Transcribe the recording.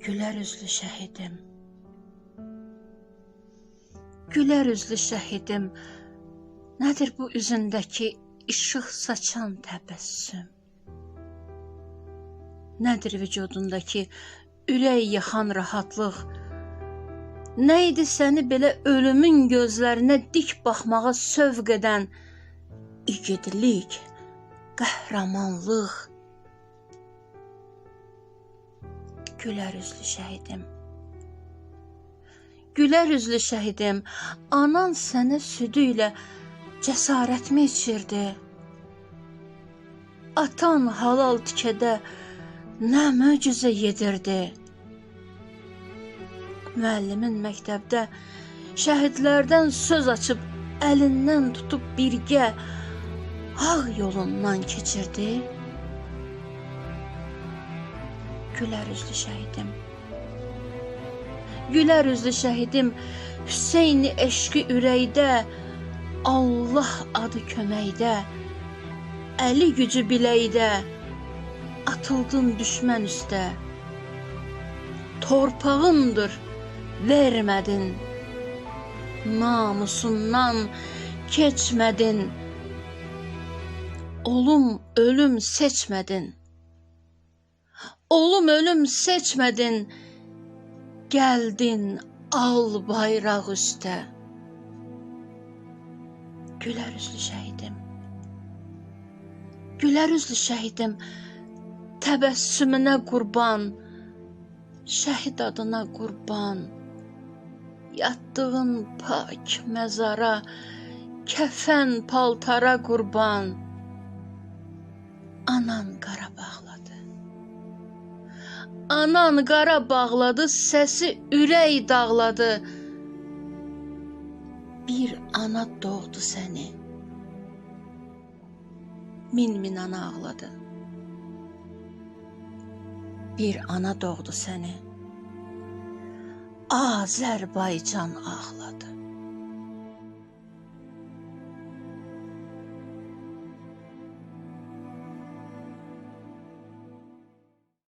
Gülər üzlü şəhidim. Gülər üzlü şəhidim. Nədir bu üzündəki işıq saçan təbəssüm? Nədir vücudundakı ürək yaxan rahatlıq? Nə idi səni belə ölümün gözlərinə dik baxmağa sövq edən igidlik, qəhrəmanlıq? Gülər üzlü şəhidim. Gülər üzlü şəhidim, anan sənə südü ilə cəsarətmi içirdi? Atan halal tikədə nə möcüzə yedirdi? Müəllimin məktəbdə şəhidlərdən söz açıb əlindən tutub birgə ağ yolundan keçirdi? Gülər üzlü şəhidim. Gülər üzlü şəhidim, Hüseyni eşqi ürəkdə, Allah adı köməkdə, Əli gücü biləkdə, atıldın düşmən üstə. Torpağındır, vermədin. Namusundan keçmədin. Olum, ölüm seçmədin. Olum, ölüm seçmədin. Gəldin al bayraq üstə. Gülər üzlü şəhidim. Gülər üzlü şəhidim. Təbəssümünə qurban. Şəhid adına qurban. Yatdığın pak məzara, kəfən paltara qurban. Anan qara bağladı. Anan qara bağladı, səsi ürək dağladı. Bir ana doğdu səni. Min min ana ağladı. Bir ana doğdu səni. Azərbaycan ağladı.